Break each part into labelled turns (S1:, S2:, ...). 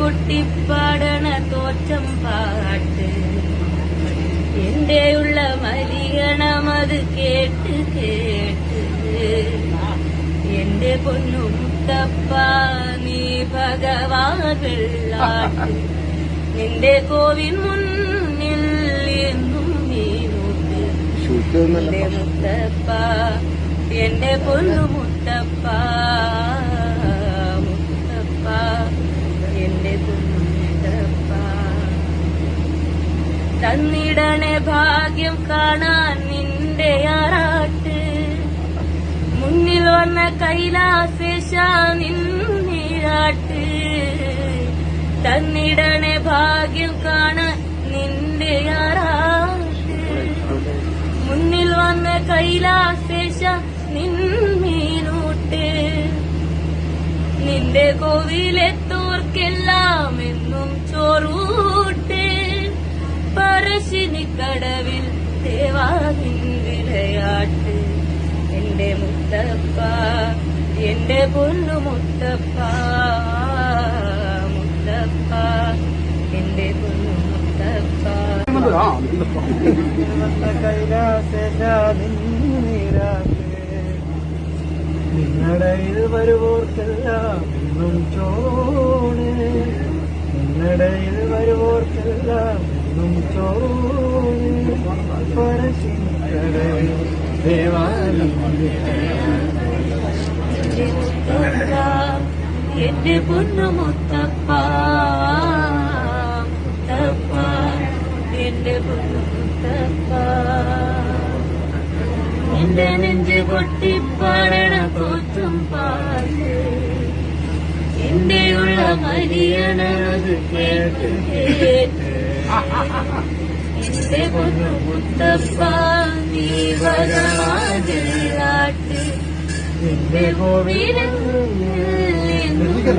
S1: കൊട്ടിപ്പാടണ തോറ്റം പാട്ട്. എന്റെയുള്ള മലിയണമത് കേട്ട് കേട്ട്. എന്റെ പൊന്നു മുത്തപ്പ നീ ഭഗവാൻ വെള്ളാട്ട്. നിന്റെ കോവിൻ മുന്നിൽ എന്നും നീനൂട്ട് എന്റെ മുത്തപ്പ എന്റെ പൊന്നു മുത്തപ്പ തന്നിടണേ ഭാഗ്യം കാണാൻ നിന്റെ ആറാട്ട്. മുന്നിൽ വന്ന കൈലാസേശ നിന്നിരാട്ട്. തന്നിടണേ ഭാഗ്യം കാണാൻ നിന്റെ ആറാട്ട്. മുന്നിൽ വന്ന കൈലാസേശ നിന്നീനൂട്ട് നിന്റെ കോവിലെത്തോർക്കെല്ലാം പറശ്ശിനിക്കടവിൽ ദേവാദിൻ വിളയാട്ട് എന്റെ മുത്തപ്പ എന്റെ പൊന്നു മുത്തപ്പ മുത്തപ്പ എന്റെ പൊന്നു മുത്തപ്പ.
S2: നിന്നടയിൽ വരുവോർക്കെല്ലാം എന്നും ചോണ് നിന്നടയിൽ വരുവോർക്കെല്ലാം ദേവാലയം
S1: എന്റെ പൊന്നു മുത്തപ്പ മുത്തപ്പ എന്റെ പൊന്നു മുത്തപ്പ എന്റെ നെഞ്ച് പൊട്ടിപ്പാടണ തോറ്റും പാൽ മരിയണത് കേട്ട് കേട്ട് എന്റെ പൊന്നു മുത്തപ്പ നീ എന്റെ കോവിലെന്നും നീയുണ്ട്.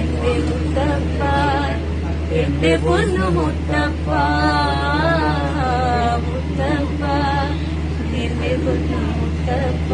S1: എന്റെ മുത്തപ്പ എന്റെ പൊന്നു മുത്തപ്പ മുത്തപ്പ എന്റെ പൊന്നു മുത്തപ്പ